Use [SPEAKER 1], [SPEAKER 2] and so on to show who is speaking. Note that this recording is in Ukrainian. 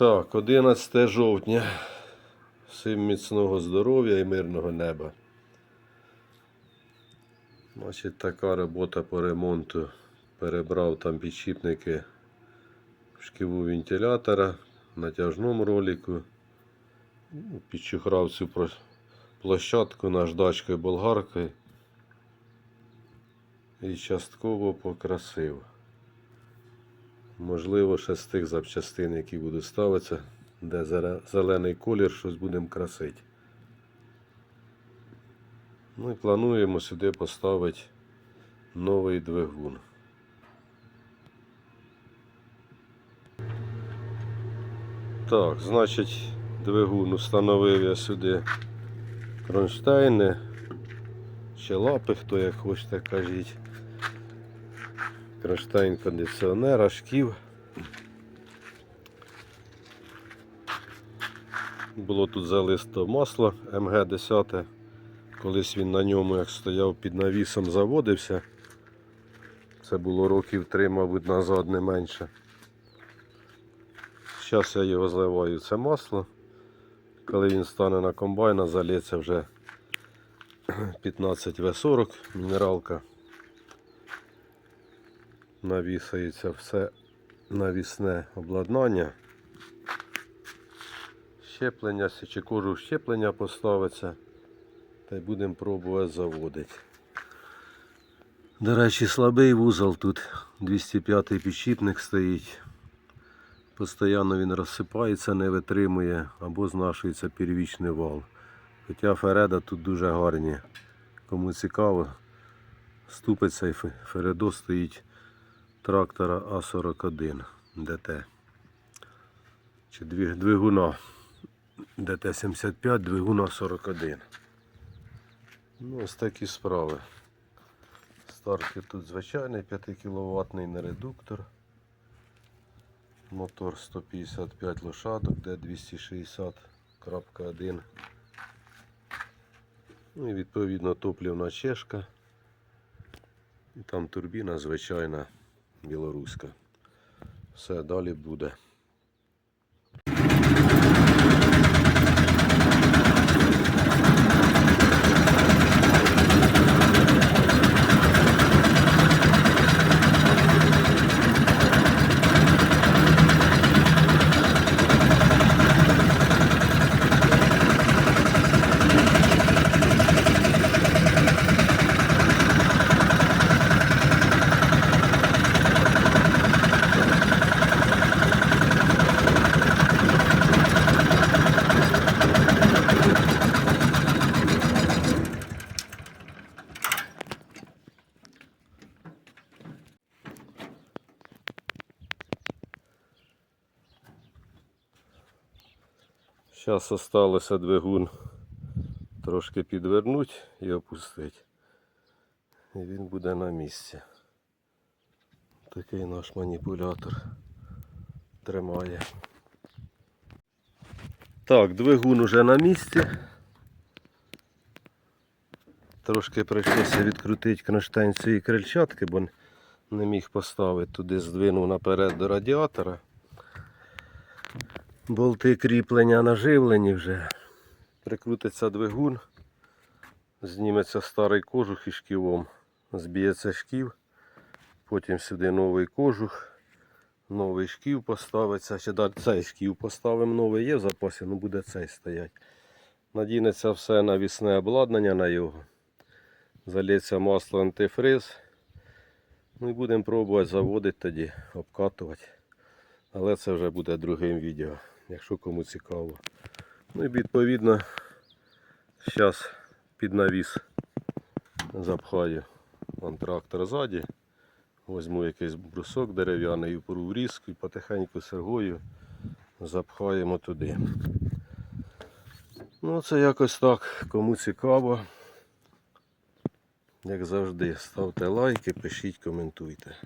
[SPEAKER 1] Так, 11 жовтня. Всім міцного здоров'я і мирного неба. Значить, така робота по ремонту. Перебрав там підшипники в шківу вентилятора, натяжному ролику. Ну, Підчухрав цю площадку наждачкою болгаркою. І частково покрасив. Можливо, ще з тих запчастин, які будуть ставитися, де зелений колір, щось будемо красити. Ну і плануємо сюди поставити новий двигун. Так, значить, двигун установив я сюди кронштейни, чи лапи, хто як хочете кажіть. Кронштейн кондиціонера, шків. Було тут залисто масло МГ-10. Колись він на ньому, як стояв під навісом, заводився. Це було років три, мабуть, назад не менше. Зараз я його зливаю це масло. Коли він стане на комбайна, залється вже 15 В40 мінералка. Навісається все навісне обладнання. Щеплення, чи кожух щеплення поставиться. Та й будемо пробувати заводити. До речі, слабий вузол тут 205-й підшипник стоїть. Постійно він розсипається, не витримує або знашується первічний вал. Хоча Фереда тут дуже гарні. Кому цікаво, ступиться і Фередо стоїть трактора А41 ДТ. Чи двигуна ДТ-75, двигуна 41. Ну, ось такі справи. Стартер тут звичайний 5 кВт не редуктор. Мотор 155 лошадок, D260.1. Ну і відповідно топлівна чешка. І там турбіна звичайна білоруська. Все далі буде. Зараз осталося двигун трошки підвернути і опустити. І він буде на місці. Такий наш маніпулятор тримає. Так, двигун уже на місці. Трошки прийшлося відкрутити кронштейн цієї крильчатки, бо не міг поставити туди, здвинув наперед до радіатора. Болти кріплення наживлені вже. Прикрутиться двигун, зніметься старий кожух із шківом, зб'ється шків, потім сюди новий кожух, новий шків поставиться, ще цей шків поставимо новий є в запасі, ну буде цей стоять. Надінеться все навісне обладнання на його. Залється масло антифриз. Ну і будемо пробувати заводити тоді, обкатувати. Але це вже буде другим відео, якщо кому цікаво. Ну і відповідно, зараз під навіс запхаю вон ззаді. Возьму якийсь брусок дерев'яний, упору в різку і потихеньку сергою запхаємо туди. Ну це якось так, кому цікаво. Як завжди, ставте лайки, пишіть, коментуйте.